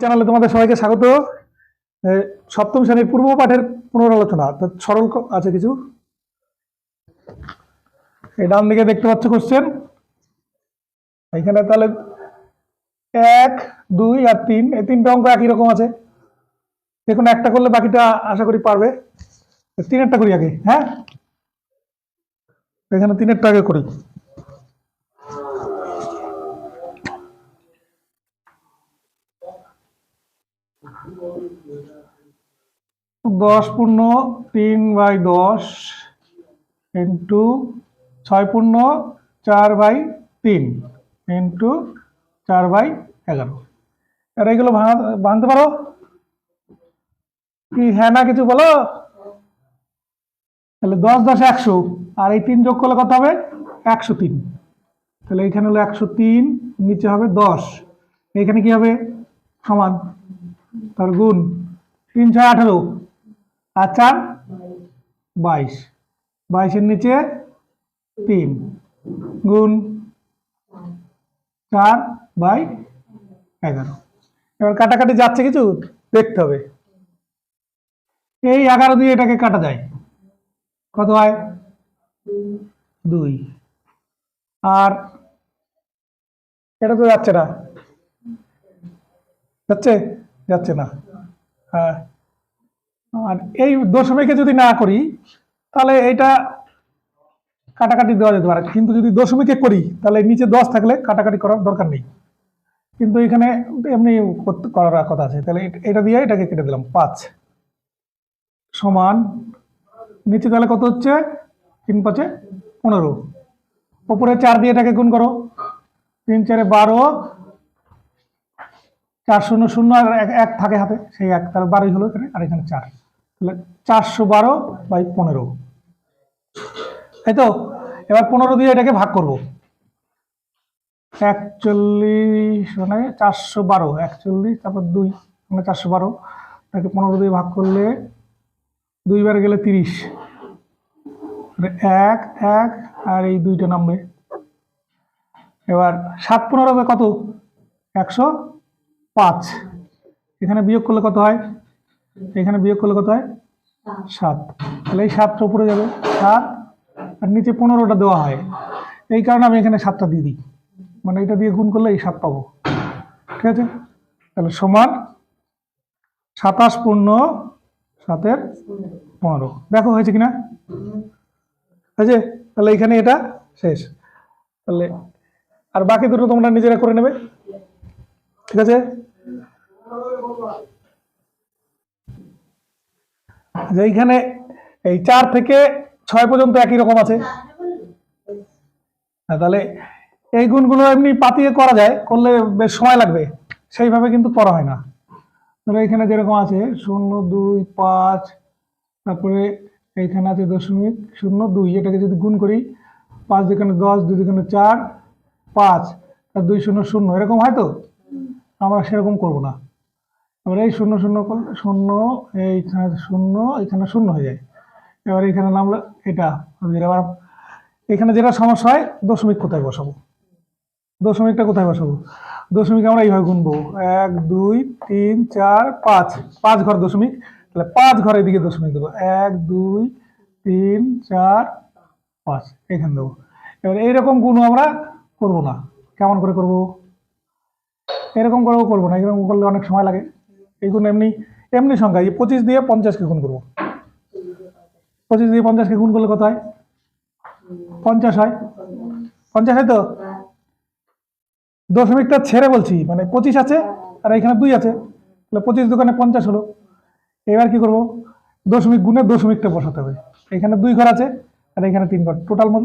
চ্যানেলে তোমাদের সবাইকে স্বাগত। সপ্তম শ্রেণির পূর্ব পাঠের পুনরালোচনা, তো সরল আছে কিছু? এই ডান দিকে দেখতে পাচ্ছ কোশ্চেন এখানে তাহলে এক, দুই আর তিন, এই তিনটা অঙ্ক একই রকম আছে। দেখুন, একটা করলে বাকিটা আশা করি পারবে। তিনেরটা করি আগে হ্যাঁ? এখানে তিনেরটা আগে করি। দশ পূর্ণ তিন বাই দশ ইন্টু ছয় পূর্ণ চার বাই তিন ইন্টু চার বাই এগারো। আর এইগুলো ভাঙা ভাঙতে পারো? কি হ্যাঁ না কিছু বলো? তাহলে দশ দশ একশো, আর এই তিন যোগ করলে কত হবে? একশো তিন। তাহলে এখানে হলো একশো তিন, নিচে হবে দশ। এখানে কি হবে? সমান। তার গুণ তিন ছয় আঠেরো। আর চার বাইশ। বাইশের নিচে তিন। গুণ চার বাই এগারো। এবার কাটাকাটি যাচ্ছে কিছু? দেখতে হবে। এই এগারো দিয়ে এটাকে কাটা যায়। কত হয়? দুই। আর এটা তো যাচ্ছে না। যাচ্ছে? যাচ্ছে না। হ্যাঁ। আর এই দশমিকে যদি না করি, তাহলে এটা কাটাকাটি দেওয়া যেতে পারে। কিন্তু যদি দশমিকে করি, তাহলে নিচে দশ থাকলে কাটাকাটি করার দরকার নেই। কিন্তু এখানে এমনি করার কথা আছে। তাহলে এটা দিয়ে এটাকে কেটে দিলাম, পাঁচ। সমান, নিচে তাহলে কত হচ্ছে? তিন পাঁচে পনেরো। ওপরে চার দিয়ে এটাকে গুণ করো। তিন, চারে বারো। চার শূন্য শূন্য আর এক থাকে হাতে, সেই এক তার বারোই হলো এখানে, আর এখানে চার। তাহলে চারশো বারো বাই পনেরো। তাই তো, এবার পনেরো দিয়ে এটাকে ভাগ করব। একচল্লিশ মানে চারশো বারো, একচল্লিশ তারপর দুই মানে চারশো বারো। তাকে পনেরো দিয়ে ভাগ করলে দুইবার গেলে তিরিশ। মানে এক এক, আর এই দুইটা নামবে। এবার সাত পনেরো কত? একশো পাঁচ। এখানে বিয়োগ করলে কত হয়? এখানে বিয়োগ করলে কত হয়? সাত। তাহলে এই সাতটা উপরে যাবে। সাত আর নিচে পনেরোটা দেওয়া হয়। এই কারণে আমি এখানে সাতটা দিয়ে দিই। মানে এটা দিয়ে গুণ করলে এই সাত পাবো। ঠিক আছে? তাহলে সমান সাতাশ পূর্ণ সাতের পনেরো। দেখো, হয়েছে কিনা? হয়েছে? তাহলে এখানে এটা শেষ। তাহলে আর বাকি দুটো তোমরা নিজেরা করে নেবে। ঠিক আছে? যে এইখানে এই চার থেকে ছয় পর্যন্ত একই রকম আছে। হ্যাঁ, তাহলে এই গুণগুলো এমনি পাতিয়ে করা যায় করলে বেশ সময় লাগবে। সেইভাবে কিন্তু করা হয় না। তাহলে এখানে যেরকম আছে শূন্য দুই পাঁচ তারপরে এইখানে আছে দশমিক শূন্য দুই এটাকে যদি গুণ করি পাঁচ যেখানে দশ দুই যেখানে চার পাঁচ আর দুই শূন্য শূন্য এরকম হয় তো? আমরা সেরকম করব না। এবার এই শূন্য শূন্য করলে শূন্য, এইখানে শূন্য এখানে শূন্য হয়ে যায়। এবার এখানে নামলো এটা এবার এখানে যেটা সমস্যা হয়, দশমিক কোথায় বসাবো? দশমিকটা কোথায় বসাবো? দশমিক আমরা এইভাবে গুনবো। এক, দুই, তিন, চার, পাঁচ। পাঁচ ঘর দশমিক। তাহলে পাঁচ ঘর এদিকে দশমিক দেবো। এক, দুই, তিন, চার, পাঁচ। এখানে দেবো। এবার এইরকম গুণ আমরা করব না। কেমন করে করব? এরকম করেও করব না, এরকম করলে অনেক সময় লাগে। এই গুণ এমনি এমনি সংখ্যা, এই পঁচিশ দিয়ে পঞ্চাশকে গুণ করব। পঁচিশ দিয়ে পঞ্চাশকে গুণ করলে কত হয়? পঞ্চাশ হয়। পঞ্চাশ হয় তো? দশমিকটা ছেড়ে বলছি মানে পঁচিশ আছে আর এখানে দুই আছে। তাহলে পঁচিশ দোকানে পঞ্চাশ হলো। এবার কি করব? দশমিক গুণে দশমিকটা বসাতে হবে। এখানে দুই ঘর আছে আর এখানে তিন ঘর। টোটাল মন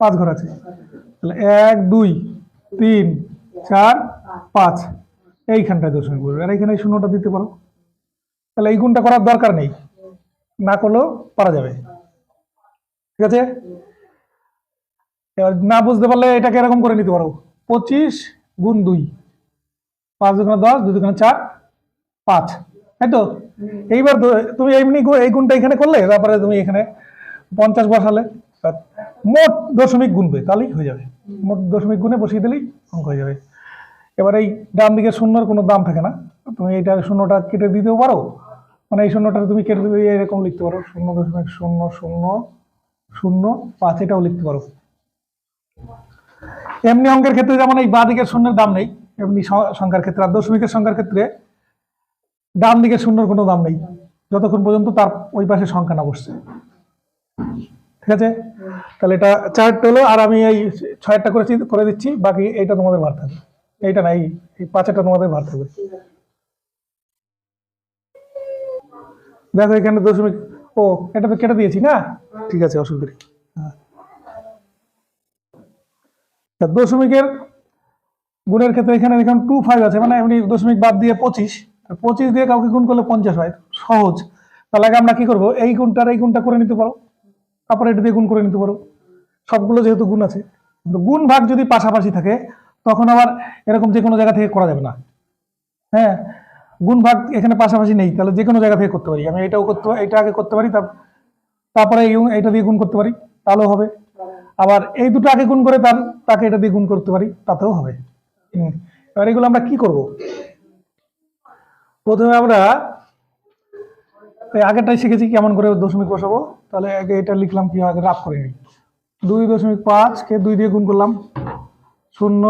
পাঁচ ঘর আছে। তাহলে এক, দুই, তিন চার পাঁচ। এইখানটায় দশমিক বলবে আর এখানে এই শূন্যটা দিতে পারো। তাহলে এই গুণটা করার দরকার নেই। না করলেও পারা যাবে। ঠিক আছে? এবার না বুঝতে পারলে এটাকে এরকম করে নিতে পারো। পঁচিশ গুণ দুই। পাঁচ দুখানে দশ দুই দুখানে চার পাঁচ। তাই তো? এইবার তুমি এমনি এই গুণটা এখানে করলে তারপরে তুমি এখানে পঞ্চাশ বসালে। মোট দশমিক গুনবে তাহলেই হয়ে যাবে। মোট দশমিক গুণে বসিয়ে দিলেই অঙ্ক হয়ে যাবে। এবার এই ডান দিকে শূন্যর কোনো দাম থাকে না। তুমি এইটা শূন্যটা কেটে দিতেও পারো। মানে এই শূন্যটা তুমি কেটে দিয়ে এরকম লিখতে পারো। শূন্য দশমিক শূন্য শূন্য শূন্য পাঁচ, এটাও লিখতে পারো। এমনি অঙ্কের ক্ষেত্রে যেমন এই বাঁ দিকের শূন্যের দাম নেই, এমনি সংখ্যার ক্ষেত্রে আর দশমিকের সংখ্যার ক্ষেত্রে ডান দিকের শূন্যর কোনো দাম নেই। যতক্ষণ পর্যন্ত তার ওই পাশে সংখ্যা না বসছে। ঠিক আছে? তাহলে এটা চারটা হলো, আর আমি এই ছয়টা করেছি করে দিচ্ছি, বাকি এইটা তোমাদের ভার থাকবে এইটা না, এই পাঁচটা তোমাদের ভার থাকবে দেখো এখানে দশমিক, ও, এটা তো কেটে দিয়েছি না? ঠিক আছে, অসুবিধা নেই। হ্যাঁ। দশমিকের গুণের ক্ষেত্রে এখানে দেখুন টু ফাইভ আছে মানে এমনি দশমিক বাদ দিয়ে পঁচিশ। পঁচিশ দিয়ে কাউকে গুণ করলে পঞ্চাশ হয়, সহজ। তাহলে আমরা কি করব? এই গুণটার, এই গুণটা করে নিতে পারো। তারপরে এটা দিয়ে গুণ করে নিতে পারো। সবগুলো যেহেতু গুণ আছে, কিন্তু গুণ ভাগ যদি পাশাপাশি থাকে, তখন আবার এরকম যে কোনো জায়গা থেকে করা যাবে না। হ্যাঁ গুণ ভাগ এখানে পাশাপাশি নেই, তাহলে যে কোনো জায়গা থেকে করতে পারি। আমি এটাও করতে এটা আগে করতে পারি, তার, তারপরে এইটা দিয়ে গুণ করতে পারি, তাহলেও হবে। আবার এই দুটো আগে গুণ করে তার, তাকে এটা দিয়ে গুণ করতে পারি, তাতেও হবে। এবার এগুলো আমরা কি করব? প্রথমে আমরা এই আগেরটাই শিখেছি, কেমন করে দশমিক বসাবো। তাহলে আগে এটা লিখলাম কি, আগে রাফ করে নিই। দুই দশমিক পাঁচকে দুই দিয়ে গুণ করলাম, শূন্য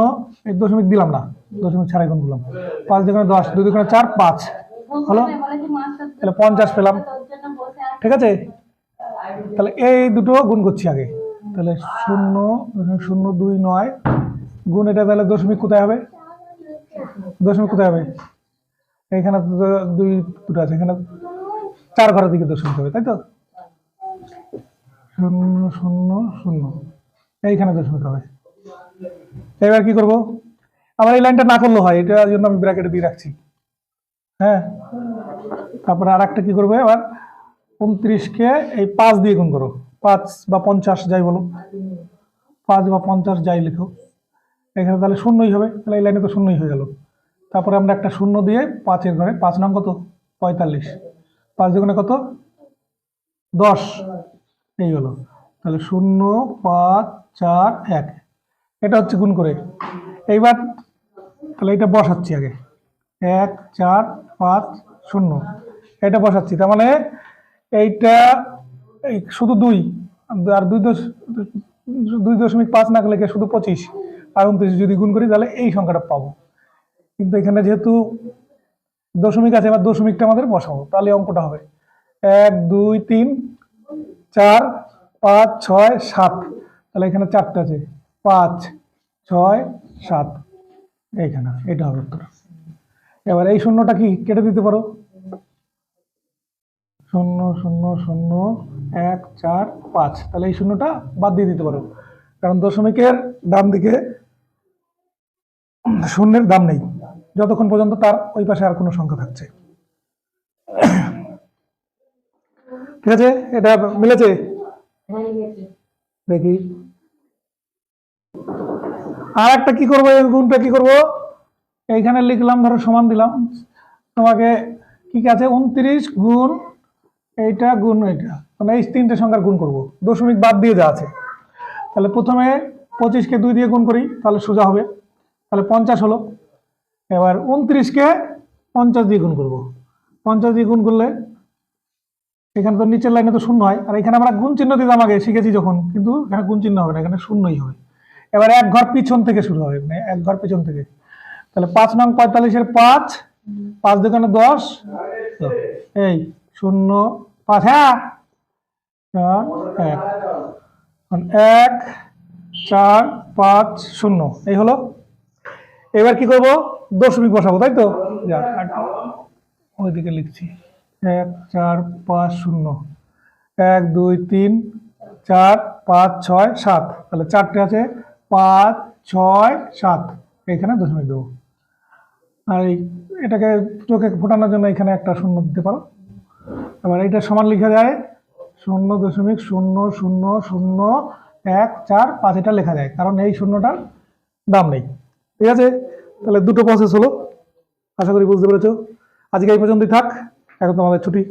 এক দশমিক দিলাম না, দশমিক ছাড়াই গুণ করলাম। পাঁচ দুগুণে দশ, দুই দুগুণে চার, পাঁচ। হলো? তাহলে পঞ্চাশ পেলাম। ঠিক আছে? তাহলে এই দুটো গুণ করছি আগে। তাহলে শূন্য, দশমিক শূন্য, দুই নয়, গুণ এটা তাহলে দশমিক কোথায় হবে? দশমিক কোথায় হবে? এখানে দুই দুটো আছে, এখানে চার ঘরের দিকে দশমিক হবে তাই তো? শূন্য শূন্য শূন্য। এইখানে দশমিক হবে। এবার কি করব? আবার এই লাইনটা না করলেও হয়, এটার জন্য আমি ব্র্যাকেটে দিয়ে রাখছি। হ্যাঁ? তারপরে আর একটা কি করবে? এবার উনত্রিশকে এই পাঁচ দিয়ে গুণ করো। পাঁচ বা পঞ্চাশ যাই বলো। পাঁচ বা পঞ্চাশ যাই লিখো। এখানে তাহলে শূন্যই হবে, তাহলে এই লাইনে তো শূন্যই হয়ে গেল। তারপরে আমরা একটা শূন্য দিয়ে পাঁচের ঘরে পাঁচ নং কত? পঁয়তাল্লিশ। পাঁচ দুগুণে কত? দশ। এই হলো। তাহলে শূন্য, পাঁচ, চার, এক। এটা হচ্ছে গুণ করে। এইবার তাহলে এটা বসাচ্ছি আগে। এক, চার, পাঁচ, শূন্য। এটা বসাচ্ছি। তার মানে এইটা এই শুধু দুই। আর দুই দশ দুই দশমিক পাঁচ না লিখে শুধু পঁচিশ। আর উনত্রিশ যদি গুণ করি তাহলে এই সংখ্যাটা পাবো। কিন্তু এখানে যেহেতু দশমিক আছে, এবার দশমিকটা আমাদের বসাবো। তাহলে অঙ্কটা হবে। এক, দুই, তিন, চার, পাঁচ, ছয়, সাত। তাহলে এখানে চারটা আছে। পাঁচ, ছয়, সাত। এইখানে, এটা হবে উত্তর। এবার এই শূন্যটা কি? কেটে দিতে পারো। শূন্য শূন্য শূন্য, এক, চার, পাঁচ। তাহলে এই শূন্যটা বাদ দিয়ে দিতে পারো। কারণ দশমিকের ডান দিকে শূন্যের দাম নেই। যতক্ষণ পর্যন্ত তার ওই পাশে আর কোনো সংখ্যা থাকছে। ঠিক আছে? এটা মিলেছে? দেখি। আর একটা কি করব? গুণটা কি করব? এইখানে লিখলাম, ধরো সমান দিলাম। তোমাকে কি আছে উনত্রিশ গুণ এইটা গুণ এইটা। মানে এই তিনটে সংখ্যার গুণ করব। দশমিক বাদ দিয়ে যা আছে। তাহলে প্রথমে পঁচিশকে দুই দিয়ে গুণ করি, তাহলে সোজা হবে। তাহলে পঞ্চাশ হলো। এবার উনত্রিশকে পঞ্চাশ দিয়ে গুণ করব। পঞ্চাশ দিয়ে গুণ করলে এখানে তো নিচের লাইনে তো শূন্য হয়। আর এখানে আমরা গুণ চিহ্ন দিতাম আগে, শিখেছি যখন, কিন্তু এখানে গুণ চিহ্ন হবে না, এখানে শূন্যই হবে। এবার এক ঘর পিছন থেকে শুরু হবে মানে এক ঘর পিছন থেকে। তাহলে পাঁচ নং পঁয়তাল্লিশের পাঁচ পাঁচ দোকানে দশ এই শূন্য, পাঁচ হ্যাঁ? এক। এক, চার, পাঁচ, শূন্য, এই হলো। এবার কি করব? দশমিক বসাবো, তাই তো? ওইদিকে লিখছি। এক, চার, পাঁচ, শূন্য। এক, দুই, তিন, চার, পাঁচ, ছয়, সাত। তাহলে চারটে আছে, পাঁচ, ছয়, সাত। এখানে দশমিক দেবো। আর এই, এটাকে চোখে ফোটানোর জন্য এখানে একটা শূন্য দিতে পারো। এবার এটা সমান লেখা যায় শূন্য দশমিক শূন্য শূন্য শূন্য এক চার পাঁচ, এটা লেখা যায়। কারণ এই শূন্যটার দাম নেই। ঠিক আছে? তাহলে দুটো প্রসেস হলো। আশা করি বুঝতে পেরেছ। আজকে এই পর্যন্তই থাক। এখন তোমাদের ছুটি।